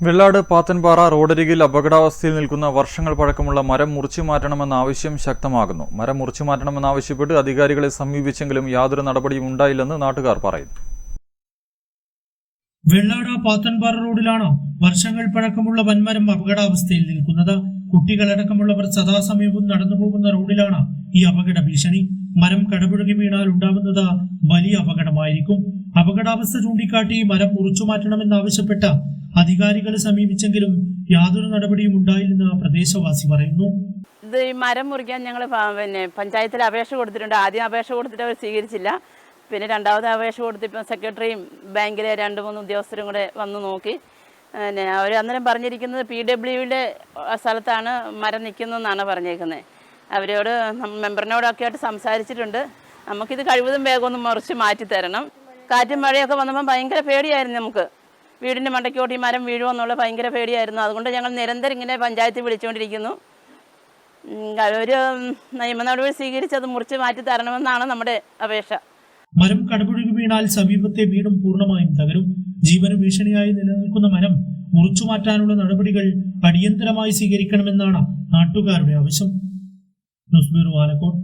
വെള്ളാട് പാത്തൻപാറ റോഡരികിൽ അപകടാവസ്ഥയിൽ നിൽക്കുന്ന വർഷങ്ങൾ പഴക്കമുള്ള മരം മുറിച്ചു മാറ്റണമെന്ന ആവശ്യം ശക്തമാകുന്നു. മരം മുറിച്ചു മാറ്റണമെന്നാവശ്യപ്പെട്ട് അധികാരികളെ സമീപിച്ചെങ്കിലും യാതൊരു നടപടിയും ഉണ്ടായില്ലെന്ന് നാട്ടുകാർ പറയുന്നു. വെള്ളാട് പാത്തൻപാറ റോഡിലാണ് വർഷങ്ങൾ പഴക്കമുള്ള വൻമരം അപകടാവസ്ഥയിൽ നിൽക്കുന്നത്. കുട്ടികളടക്കമുള്ളവർ സദാസമയവും നടന്നു പോകുന്ന റോഡിലാണ് ഈ അപകട ഭീഷണി. മരം കടപുഴകി വീണാൽ ഉണ്ടാവുന്നത് വലിയ അപകടമായിരിക്കും. അപകടാവസ്ഥ ചൂണ്ടിക്കാട്ടി മരം മുറിച്ചു മാറ്റണമെന്നാവശ്യപ്പെട്ട് അധികാരികളെ സമീപിച്ചെങ്കിലും യാതൊരു നടപടിയും ഉണ്ടായില്ലെന്ന് പ്രദേശവാസി പറയുന്നു. ഇത് ഈ മരം മുറിക്കാൻ ഞങ്ങൾ പിന്നെ പഞ്ചായത്തിൽ അപേക്ഷ കൊടുത്തിട്ടുണ്ട്. ആദ്യം അപേക്ഷ കൊടുത്തിട്ട് അവർ സ്വീകരിച്ചില്ല. പിന്നെ രണ്ടാമത് അപേക്ഷ കൊടുത്തിപ്പോൾ സെക്രട്ടറിയും ബാങ്കിലെ രണ്ട് മൂന്ന് ഉദ്യോഗസ്ഥരും കൂടെ വന്ന് നോക്കി. പിന്നെ അവർ അന്നേരം പറഞ്ഞിരിക്കുന്നത് പി ഡബ്ല്യുവിന്റെ സ്ഥലത്താണ് മരം നിൽക്കുന്നതെന്നാണ് പറഞ്ഞേക്കുന്നത് അവരോട് മെമ്പറിനോടൊക്കെ ആയിട്ട് സംസാരിച്ചിട്ടുണ്ട്. നമുക്കിത് കഴിവതും വേഗം ഒന്ന് മുറിച്ച് മാറ്റി തരണം കാറ്റും മഴയൊക്കെ വന്നപ്പോൾ ഭയങ്കര പേടിയായിരുന്നു നമുക്ക്. വീടിന്റെ മണ്ടയ്ക്കോട്ട് ഈ മരം വീഴുമോ എന്നുള്ള ഭയങ്കര പേടിയായിരുന്നു. അതുകൊണ്ട് ഞങ്ങൾ നിരന്തരം ഇങ്ങനെ പഞ്ചായത്തിൽ വിളിച്ചുകൊണ്ടിരിക്കുന്നു. ഒരു നിയമ നടപടി സ്വീകരിച്ച് അത് മുറിച്ച് മാറ്റി തരണമെന്നാണ് നമ്മുടെ അപേക്ഷ. മരം കടപുഴകി വീണാൽ സമീപത്തെ വീടും പൂർണമായും തകരും. ജീവന ഭീഷണിയായി നിലനിൽക്കുന്ന മരം മുറിച്ചു മാറ്റാനുള്ള നടപടികൾ അടിയന്തരമായി സ്വീകരിക്കണമെന്നാണ് നാട്ടുകാരുടെ ആവശ്യം. News bureau Alakode.